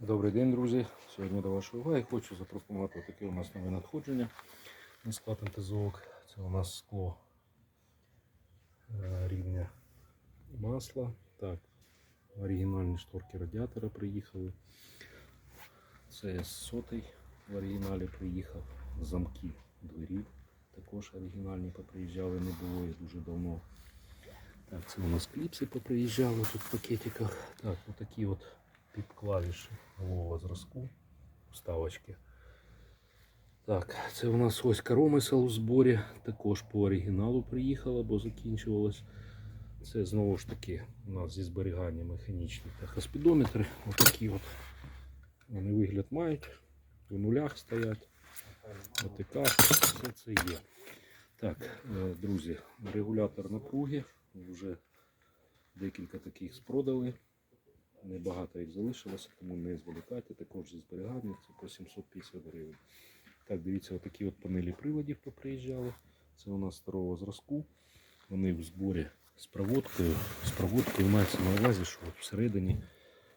Добрий день, друзі. Сьогодні до вашої уваги хочу запропонувати таке у нас нове надходження на склад МТЗОК. Це у нас скло е, рівня масла. Так, оригінальні шторки радіатора приїхали. Це сотий в оригіналі приїхав. Замки дверів також оригінальні поприїжджали, не було їх дуже давно. Так, це у нас кліпси поприїжджали тут в пакетиках. Так, отакі от під клавіші нового зразку вставочки. Так, це у нас ось коромисел у зборі. Також по оригіналу приїхала, бо закінчувалось. Це знову ж таки у нас зі зберігання механічні тахоспідометри. Отакі от вони вигляд мають. В нулях стоять. ОТК, все це є. Так, е, друзі, регулятор напруги. Вже декілька таких спродали. Небагато їх залишилося, тому не зволікайте. Також зі зберігання по 750 гривень. Так, дивіться, отакі от панелі приладів поприїжджали. Це у нас старого зразку. Вони в зборі з проводкою. З проводкою мається на увазі, що от всередині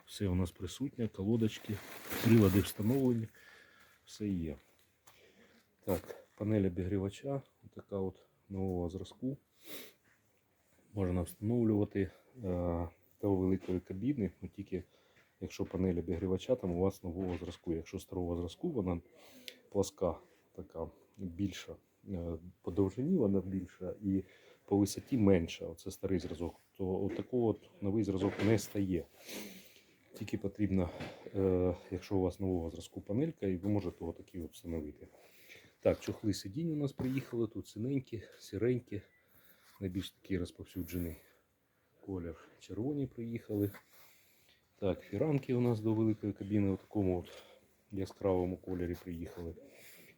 все у нас присутнє, колодочки, прилади встановлені, все є. Так, панель обігрівача, така от нового зразку. Можна встановлювати до великої кабіни, ну, тільки якщо панель обігрівача там у вас нового зразку. Якщо старого зразку, вона пласка, така більша. Е, По довжині вона більша і по висоті менша. Оце старий зразок. То от такого от новий зразок не стає. Тільки потрібно, е, якщо у вас нового зразку панелька, і ви можете отакі от встановити. Так, чохли сидінь у нас приїхали, тут синенькі, сіренькі, найбільш такі розповсюджений колір. Червоні приїхали. Так, фіранки у нас до великої кабіни у такому от яскравому кольорі приїхали.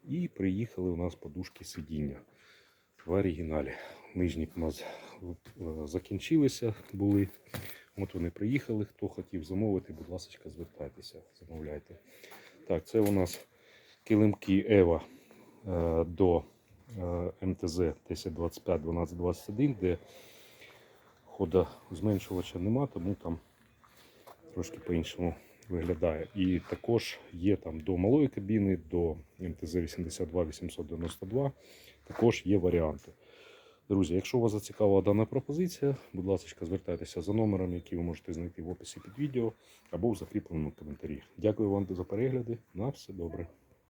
І приїхали у нас подушки сидіння в оригіналі. Нижні у нас е, закінчилися, були. От вони приїхали. Хто хотів замовити, будь ласка, звертайтеся, замовляйте. Так, це у нас килимки Ева е, до е, МТЗ 1025 1221, де хода зменшувача нема, тому там трошки по-іншому виглядає. І також є там до малої кабіни, до МТЗ 82 892, також є варіанти. Друзі, якщо вас зацікавила дана пропозиція, будь ласка, звертайтеся за номером, який ви можете знайти в описі під відео або в закріпленому коментарі. Дякую вам за перегляди. На все добре.